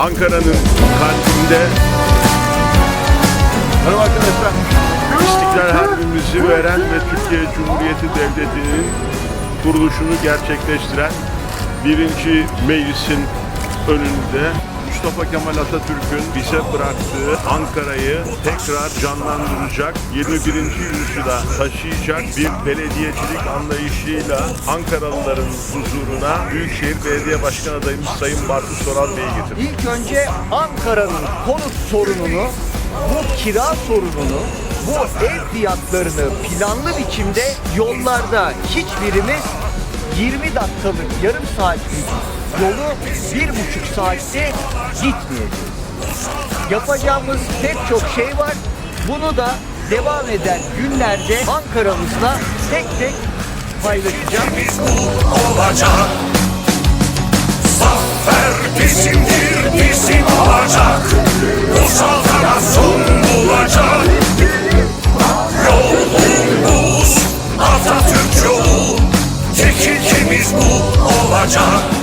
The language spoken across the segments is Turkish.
Ankara'nın kalbinde Merhaba arkadaşlar. İstiklal Harbimizi veren ve Türkiye Cumhuriyeti Devleti'nin kuruluşunu gerçekleştiren birinci meclisin önünde Mustafa Kemal Atatürk'ün bize bıraktığı Ankara'yı tekrar canlandıracak, 21. yüzyıla taşıyacak bir belediyecilik anlayışıyla Ankaralıların huzuruna Büyükşehir Belediye Başkan adayımız Sayın Bartu Soral Bey'i getirdik. İlk önce Ankara'nın konut sorununu, bu kira sorununu, bu ev fiyatlarını planlı biçimde yollarda hiçbirimiz 20 dakikalık yarım saatlik yolu bir buçuk saatte gitmeyeceğiz. Yapacağımız pek çok şey var. Bunu da devam eden günlerde Ankara'mızla tek tek paylaşacağım. Olacak Zafer bizimdir bizim olacak Bu saltanat son bulacak Yolumuz Atatürk yolu Tek ilkemiz bu olacak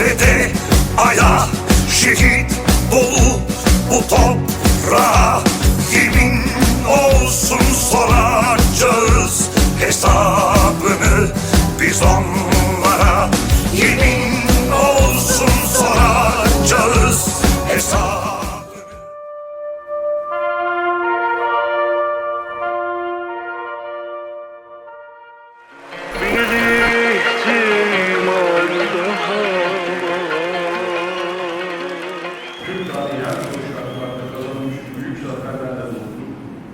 ve aya şehit dolu bu toprağa. Yemin olsun soracağız Türk tarihi koşullarda kazanılmış büyük zaferlerle doldu.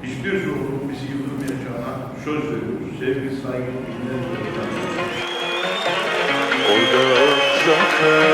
Hiçbir zorluk bizi yıldırmayacağına söz veriyoruz. Sevgi, saygı, minnet ve O da zafer